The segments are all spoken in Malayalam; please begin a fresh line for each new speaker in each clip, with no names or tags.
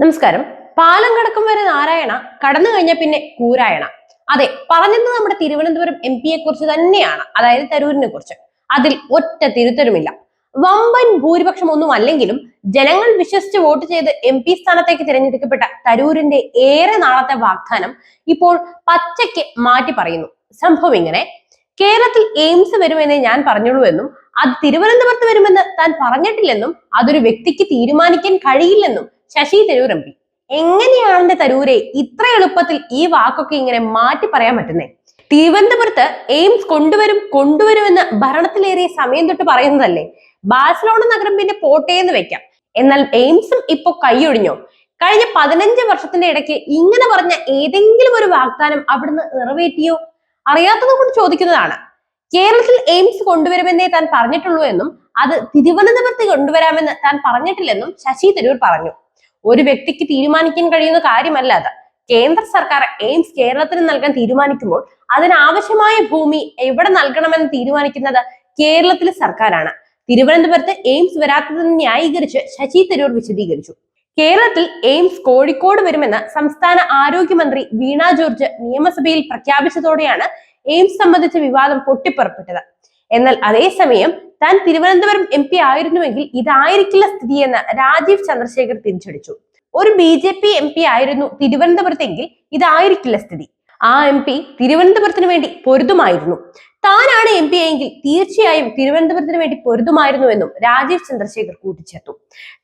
നമസ്കാരം. പാലം കടക്കും വരെ നാരായണ കടന്നു കഴിഞ്ഞ പിന്നെ കൂരായണ. അതെ പറഞ്ഞത് നമ്മുടെ തിരുവനന്തപുരം എം പിയെ കുറിച്ച് തന്നെയാണ്. അതായത് തരൂരിനെ കുറിച്ച്. അതിൽ ഒറ്റ തിരുത്തലുമില്ല. വമ്പൻ ഭൂരിപക്ഷം ഒന്നും അല്ലെങ്കിലും ജനങ്ങൾ വിശ്വസിച്ച് വോട്ട് ചെയ്ത് എം പി സ്ഥാനത്തേക്ക് തിരഞ്ഞെടുക്കപ്പെട്ട തരൂരിന്റെ ഏറെ നാളത്തെ വാഗ്ദാനം ഇപ്പോൾ പച്ചയ്ക്ക് മാറ്റി പറയുന്നു. സംഭവം ഇങ്ങനെ. കേരളത്തിൽ എയിംസ് വരുമെന്നേ ഞാൻ പറഞ്ഞുള്ളൂ എന്നും അത് തിരുവനന്തപുരത്ത് വരുമെന്ന് താൻ പറഞ്ഞിട്ടില്ലെന്നും അതൊരു വ്യക്തിക്ക് തീരുമാനിക്കാൻ കഴിയില്ലെന്നും ശശി തരൂർ എം പി. എങ്ങനെയാണെന്റെ തരൂരെ ഇത്ര എളുപ്പത്തിൽ ഈ വാക്കൊക്കെ ഇങ്ങനെ മാറ്റി പറയാൻ പറ്റുന്നേ? തിരുവനന്തപുരത്ത് എയിംസ് കൊണ്ടുവരും കൊണ്ടുവരുമെന്ന് ഭരണത്തിലേറിയ സമയം തൊട്ട് പറയുന്നതല്ലേ? ബാഴ്സലോണ നഗരം പിന്നെ പോട്ടേന്ന് വെക്കാം. എന്നാൽ എയിംസും ഇപ്പൊ കൈയൊഴിഞ്ഞോ കഴിഞ്ഞ പതിനഞ്ച് വർഷത്തിന്റെ ഇടയ്ക്ക് ഇങ്ങനെ പറഞ്ഞ ഏതെങ്കിലും ഒരു വാഗ്ദാനം അവിടുന്ന് നിറവേറ്റിയോ? അറിയാത്തത് കൊണ്ട് ചോദിക്കുന്നതാണ്. കേരളത്തിൽ എയിംസ് കൊണ്ടുവരുമെന്നേ താൻ പറഞ്ഞിട്ടുള്ളൂ എന്നും അത് തിരുവനന്തപുരത്ത് കൊണ്ടുവരാമെന്ന് താൻ പറഞ്ഞിട്ടില്ലെന്നും ശശി തരൂർ പറഞ്ഞു. ഒരു വ്യക്തിക്ക് തീരുമാനിക്കാൻ കഴിയുന്ന കാര്യമല്ല അത്. കേന്ദ്ര സർക്കാർ എയിംസ് കേരളത്തിന് നൽകാൻ തീരുമാനിക്കുമ്പോൾ അതിനാവശ്യമായ ഭൂമി എവിടെ നൽകണമെന്ന് തീരുമാനിക്കുന്നത് കേരളത്തിലെ സർക്കാരാണ്. തിരുവനന്തപുരത്ത് എയിംസ് വരാത്തതിന് ന്യായീകരിച്ച് ശശി തരൂർ വിശദീകരിച്ചു. കേരളത്തിൽ എയിംസ് കോഴിക്കോട് വരുമെന്ന് സംസ്ഥാന ആരോഗ്യമന്ത്രി വീണ ജോർജ് നിയമസഭയിൽ പ്രഖ്യാപിച്ചതോടെയാണ് എയിംസ് സംബന്ധിച്ച വിവാദം പൊട്ടിപ്പുറപ്പെട്ടത്. എന്നാൽ അതേസമയം താൻ തിരുവനന്തപുരം എം പി ആയിരുന്നുവെങ്കിൽ ഇതായിരിക്കില്ല സ്ഥിതി എന്ന് രാജീവ് ചന്ദ്രശേഖർ തിരിച്ചടിച്ചു. ഒരു B J P M P ആയിരുന്നു തിരുവനന്തപുരത്തെങ്കിൽ ഇതായിരിക്കില്ല സ്ഥിതി. ആ എം പി തിരുവനന്തപുരത്തിന് വേണ്ടി പൊരുതുമായിരുന്നു. താനാണ് എം പി എങ്കിൽ തീർച്ചയായും തിരുവനന്തപുരത്തിന് വേണ്ടി പൊരുതുമായിരുന്നുവെന്നും രാജീവ് ചന്ദ്രശേഖർ കൂട്ടിച്ചേർത്തു.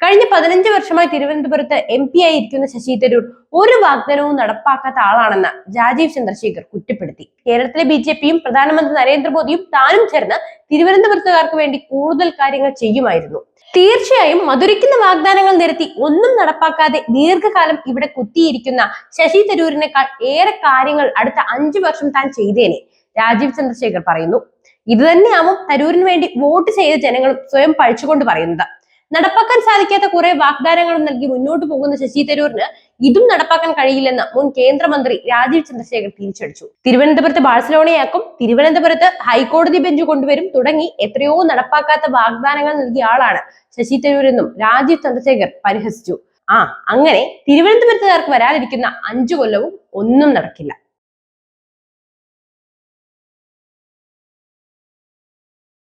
കഴിഞ്ഞ പതിനഞ്ച് വർഷമായി തിരുവനന്തപുരത്ത് എം പി ആയിരിക്കുന്ന ശശി തരൂർ ഒരു വാഗ്ദാനവും നടപ്പാക്കാത്ത ആളാണെന്ന് രാജീവ് ചന്ദ്രശേഖർ കുറ്റപ്പെടുത്തി. കേരളത്തിലെ ബി ജെ പിയും പ്രധാനമന്ത്രി നരേന്ദ്രമോദിയും താനും ചേർന്ന് തിരുവനന്തപുരത്തുകാർക്ക് വേണ്ടി കൂടുതൽ കാര്യങ്ങൾ ചെയ്യുമായിരുന്നു. തീർച്ചയായും മധുരിക്കുന്ന വാഗ്ദാനങ്ങൾ നിരത്തി ഒന്നും നടപ്പാക്കാതെ ദീർഘകാലം ഇവിടെ കുത്തിയിരിക്കുന്ന ശശി തരൂരിനേക്കാൾ ഏറെ കാര്യങ്ങൾ അടുത്ത അഞ്ചു വർഷം താൻ ചെയ്തേനെ. രാജീവ് ചന്ദ്രശേഖർ പറയുന്നു. ഇത് തന്നെയാവും തരൂരിന് വേണ്ടി വോട്ട് ചെയ്ത ജനങ്ങൾ സ്വയം പഴിച്ചുകൊണ്ട് പറയുന്നത്. നടപ്പാക്കാൻ സാധിക്കാത്ത കുറെ വാഗ്ദാനങ്ങളും നൽകി മുന്നോട്ട് പോകുന്ന ശശി തരൂരിന് ഇതും നടപ്പാക്കാൻ കഴിയില്ലെന്ന് മുൻ കേന്ദ്രമന്ത്രി രാജീവ് ചന്ദ്രശേഖർ തിരിച്ചടിച്ചു. തിരുവനന്തപുരത്ത് ബാഴ്സലോണയാക്കും തിരുവനന്തപുരത്ത് ഹൈക്കോടതി ബെഞ്ച് കൊണ്ടുവരും തുടങ്ങി എത്രയോ നടപ്പാക്കാത്ത വാഗ്ദാനങ്ങൾ നൽകിയ ആളാണ് ശശി തരൂർ എന്നും രാജീവ് ചന്ദ്രശേഖർ പരിഹസിച്ചു. ആ അങ്ങനെ തിരുവനന്തപുരത്തുകാർക്ക് വരാതിരിക്കുന്ന അഞ്ചു കൊല്ലവും ഒന്നും നടക്കില്ല.